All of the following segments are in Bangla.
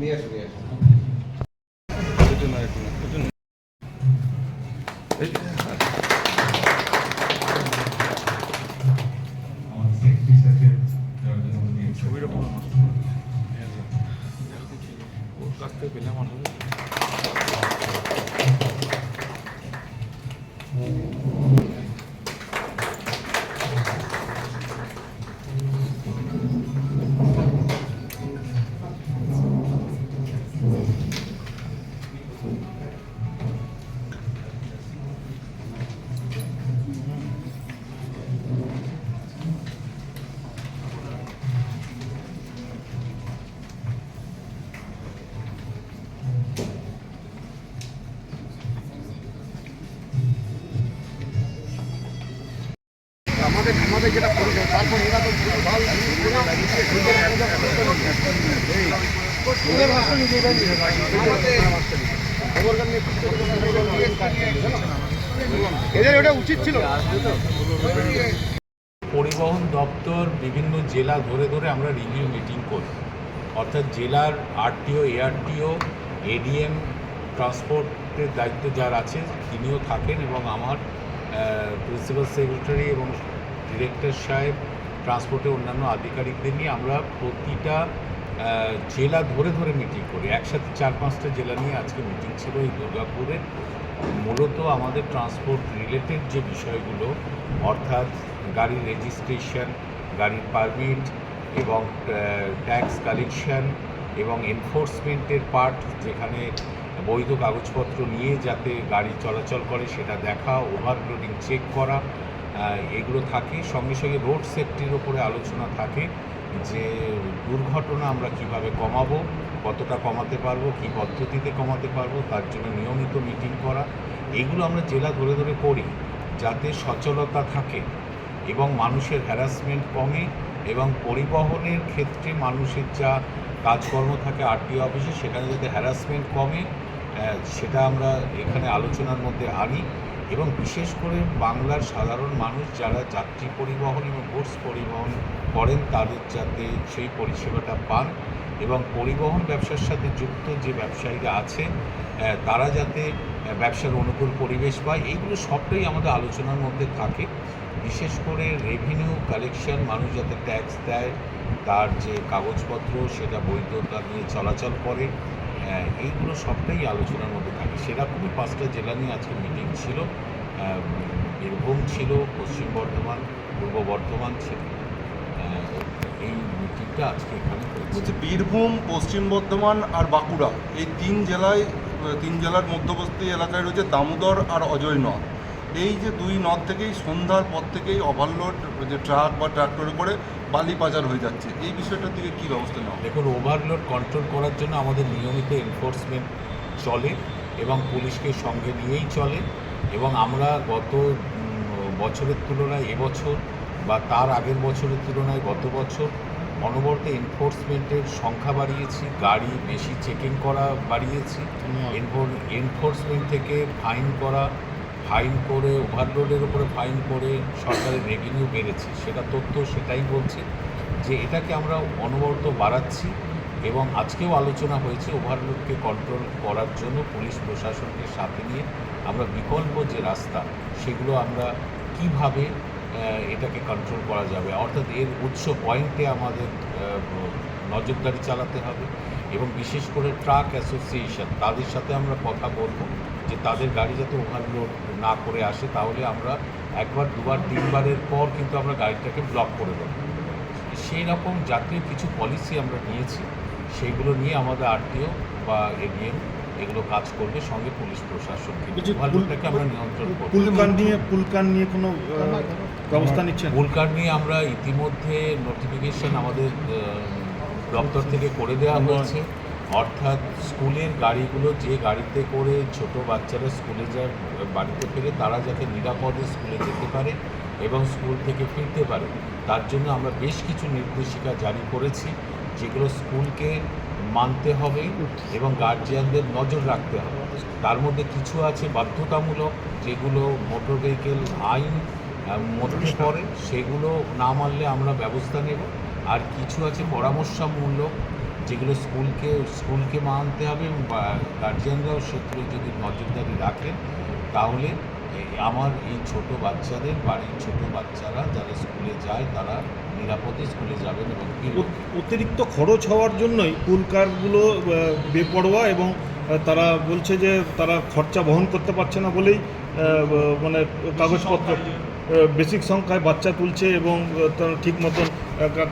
নিয়ে আসুন নিয়ে আসুন আমার সেক্রেটারি স্যারকে দেওয়ার জন্য উনি ছবিটা পুরো পরিবহন দপ্তর বিভিন্ন জেলা ধরে ধরে আমরা রিভিউ মিটিং করি। অর্থাৎ জেলার আরটিও, এআরটিও, এডিএম, ট্রান্সপোর্টের দায়িত্ব যার আছে, তিনিও থাকেন এবং আমার প্রিন্সিপাল সেক্রেটারি এবং ডিরেক্টর সাহেব ট্রান্সপোর্টের অন্যান্য আধিকারিকদের নিয়ে আমরা প্রতিটা জেলা ধরে ধরে মিটিং করি। একসাথে চার পাঁচটা জেলা নিয়ে আজকে মিটিং ছিল এই দুর্গাপুরে। মূলত আমাদের ট্রান্সপোর্ট রিলেটেড যে বিষয়গুলো, অর্থাৎ গাড়ির রেজিস্ট্রেশন গাড়ির পারমিট এবং ট্যাক্স কালেকশন এবং এনফোর্সমেন্টের পার্ট যেখানে বৈধ কাগজপত্র নিয়ে যাতে গাড়ি চলাচল করে সেটা দেখা ওভারলোডিং চেক করা এগুলো থাকে। সঙ্গে সঙ্গে রোড সেফটির ওপরে আলোচনা থাকে যে, দুর্ঘটনা আমরা কীভাবে কমাবো, কতটা কমাতে পারব, কী পদ্ধতিতে কমাতে পারব, তার জন্য নিয়মিত মিটিং করা। এগুলো আমরা জেলা ধরে ধরে করি যাতে সচলতা থাকে এবং মানুষের হ্যারাসমেন্ট কমে এবং পরিবহনের ক্ষেত্রে মানুষের যা কাজকর্ম থাকে আরটিও অফিসে সেখানে যাতে হ্যারাসমেন্ট কমে সেটা আমরা এখানে আলোচনার মধ্যে আনি। এবং বিশেষ করে বাংলার সাধারণ মানুষ যারা যাত্রী পরিবহন এবং গুডস পরিবহন করেন, তাদের যাতে সেই পরিষেবাটা পান এবং পরিবহন ব্যবসার সাথে যুক্ত যে ব্যবসায়ীরা আছে তারা যাতে ব্যবসার অনুকূল পরিবেশ পায়, এইগুলো সবটাই আমাদের আলোচনার মধ্যে থাকে। বিশেষ করে রেভিনিউ কালেকশন মানুষ যাতে ট্যাক্স দেয়, তার যে কাগজপত্র, সেটা বৈধতা নিয়ে চলাচল করে এইগুলো সবটাই আলোচনার মধ্যে থাকে। সেরকমই পাঁচটা জেলা নিয়ে আজকে মিটিং ছিল। বীরভূম ছিল, পশ্চিম বর্ধমান, পূর্ব বর্ধমান ছিল। এই মিটিংটা আজকে এখানে বলছি, বীরভূম, পশ্চিম বর্ধমান আর বাঁকুড়া, এই তিন জেলায়, তিন জেলার মধ্যবর্তী এলাকায় রয়েছে দামোদর আর অজয় নদ। এই যে দুই নদ থেকেই সন্ধ্যার পর থেকেই ওভারলোড যে ট্রাক বা ট্রাক্টরে করে বালি পাচার হয়ে যাচ্ছে। এই বিষয়টার দিকে কী ব্যবস্থা নেওয়া দেখুন ওভারলোড কন্ট্রোল করার জন্য আমাদের নিয়মিত এনফোর্সমেন্ট চলে এবং পুলিশকে সঙ্গে নিয়েই চলে এবং আমরা গত বছরের তুলনায় এবছর বা তার আগের বছরের তুলনায় গত বছর অনবরত এনফোর্সমেন্টের সংখ্যা বাড়িয়েছি গাড়ি বেশি চেকিং করা বাড়িয়েছি এনফোর্সমেন্ট থেকে ফাইন করা ফাইন করে, ওভারলোডের উপরে ফাইন করে সরকারের রেভিনিউ বেড়েছে, সেটা তথ্য সেটাই বলছে যে এটাকে আমরা অনবরত বাড়াচ্ছি এবং আজকেও আলোচনা হয়েছে ওভারলোডকে কন্ট্রোল করার জন্য পুলিশ প্রশাসনকে সাথে নিয়ে আমরা বিকল্প যে রাস্তা, সেগুলো আমরা কীভাবে এটাকে কন্ট্রোল করা যাবে, অর্থাৎ এর উৎস পয়েন্টে আমাদের নজরদারি চালাতে হবে এবং বিশেষ করে ট্রাক অ্যাসোসিয়েশন তাদের সাথে আমরা কথা বলব। যে তাদের গাড়ি যাতে ওভারলোড না করে আসে তাহলে আমরা একবার দুবার তিনবারের পর কিন্তু আমরা গাড়িটাকে ব্লক করে দেবো। সেই রকম জাতীয় কিছু পলিসি আমরা নিয়েছি সেইগুলো নিয়ে আমাদের আরটিও বা এডিএম এগুলো কাজ করবে সঙ্গে পুলিশ প্রশাসন ওভারলোডটাকে আমরা নিয়ন্ত্রণ করব। পুলকান নিয়ে পুলকান নিয়ে কোনো ব্যবস্থা নিচ্ছেন? ভুলকার নিয়ে আমরা ইতিমধ্যে নোটিফিকেশন আমাদের দপ্তর থেকে করে দেওয়া হয়েছে। অর্থাৎ স্কুলের গাড়িগুলো যে গাড়িতে করে ছোট বাচ্চারা স্কুলে যায় বাড়িতে ফিরে তারা যাতে নিরাপদে স্কুলে যেতে পারে এবং স্কুল থেকে ফিরতে পারে। তার জন্য আমরা বেশ কিছু নির্দেশিকা জারি করেছি যেগুলো স্কুলকে মানতে হবে এবং গার্জিয়ানদের নজর রাখতে হবে। তার মধ্যে কিছু আছে বাধ্যতামূলক যেগুলো মোটর ভেহিকেল আইন মধ্যে পড়ে সেগুলো না মানলে আমরা ব্যবস্থা নেব। আর কিছু আছে পরামর্শমূলক যেগুলো স্কুলকে স্কুলকে মানতে হবে এবং গার্জিয়ানরাও সেগুলো যদি নজরদারি রাখেন তাহলে এই আমার এই ছোট বাচ্চাদের বাড়ির ছোট বাচ্চারা যারা স্কুলে যায় তারা নিরাপদে স্কুলে যাবেন এবং অতিরিক্ত খরচ হওয়ার জন্যই পুলকারগুলো আহ, বেপরোয়া এবং তারা বলছে যে তারা খরচা বহন করতে পারছে না বলেই মানে কাগজপত্র বেসিক সংখ্যায় বাচ্চা তুলছে এবং ঠিক মতন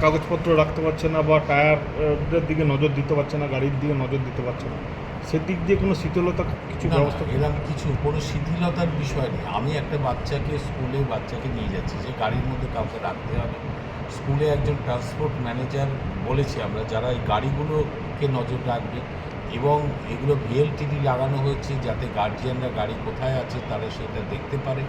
কাগজপত্র রাখতে পারছে না বা টায়ারের দিকে নজর দিতে পারছে না গাড়ির দিকে নজর দিতে পারছে না। সেদিক দিয়ে কোনো শীতলতা কিছু ব্যবস্থা এরকম কিছু কোনো শিথিলতার বিষয় নেই। আমি একটা বাচ্চাকে স্কুলে বাচ্চাকে নিয়ে যাচ্ছি যে গাড়ির মধ্যে কাউকে রাখতে হবে। স্কুলে একজন ট্রান্সপোর্ট ম্যানেজার বলেছি আমরা যারা এই গাড়িগুলোকে নজর রাখবে এবং এগুলো ভিএলটিডি লাগানো হয়েছে যাতে গার্জিয়ানরা গাড়ি কোথায় আছে তারা সেটা দেখতে পারে।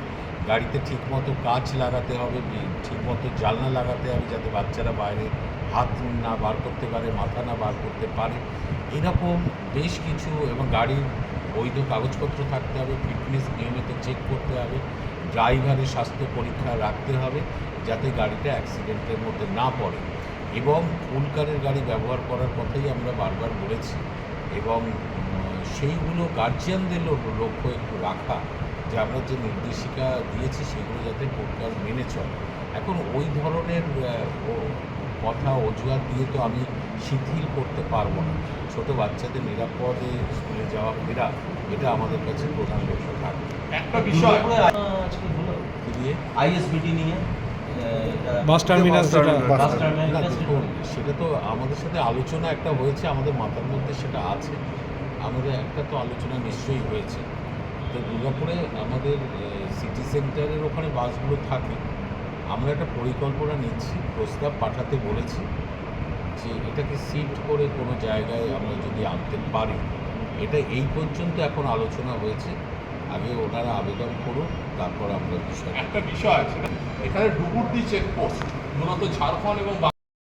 গাড়িতে ঠিকমতো কাঁচ লাগাতে হবে ঠিকমতো জানলা লাগাতে হবে যাতে বাচ্চারা বাইরে হাত না বার করতে পারে, মাথা না বার করতে পারে। এরকম বেশ কিছু এবং গাড়ির বৈধ কাগজপত্র থাকতে হবে, ফিটনেস নিয়মিত চেক করতে হবে, ড্রাইভারের স্বাস্থ্য পরীক্ষা রাখতে হবে যাতে গাড়িটা অ্যাক্সিডেন্টের মধ্যে না পড়ে। এবং ফুলকারের গাড়ি ব্যবহার করার কথাই আমরা বারবার বলেছি এবং সেইগুলো গার্জিয়ানদের লক্ষ্য একটু রাখা যে আমরা যে নির্দেশিকা দিয়েছি সেগুলো যাতে ফুলকার মেনে চলে। এখন ওই ধরনের ও- কথা অজুহাত দিয়ে তো আমি শিথিল করতে পারব না। ছোট বাচ্চাদের নিরাপদে স্কুলে যাওয়া ফেরা এটা আমাদের কাছে প্রধান লক্ষ্য থাকবে। একটা বিষয় দিয়ে? আইএসবিটি নিয়ে বাস টার্মিনাস বাস টার্মিনাল সেটা তো আমাদের সাথে আলোচনা একটা হয়েছে আমাদের মাথার মধ্যে সেটা আছে। আমাদের একটা তো আলোচনা নিশ্চয়ই হয়েছে। তো দুর্গাপুরে আমাদের সিটি সেন্টারের ওখানে বাসগুলো থাকে। আমরা একটা পরিকল্পনা নিচ্ছি, প্রস্তাব পাঠাতে বলেছি যে এটাকে শিফট করে কোনো জায়গায় আমরা যদি আনতে পারি। এটা এই পর্যন্ত এখন আলোচনা হয়েছে। আগে ওনারা আবেদন করুন, তারপর আমরা বিষয় একটা বিষয় আছে, এখানে ডুবুর ডুবুরদি চেকপোস্ট, মূলত ঝাড়খণ্ড এবং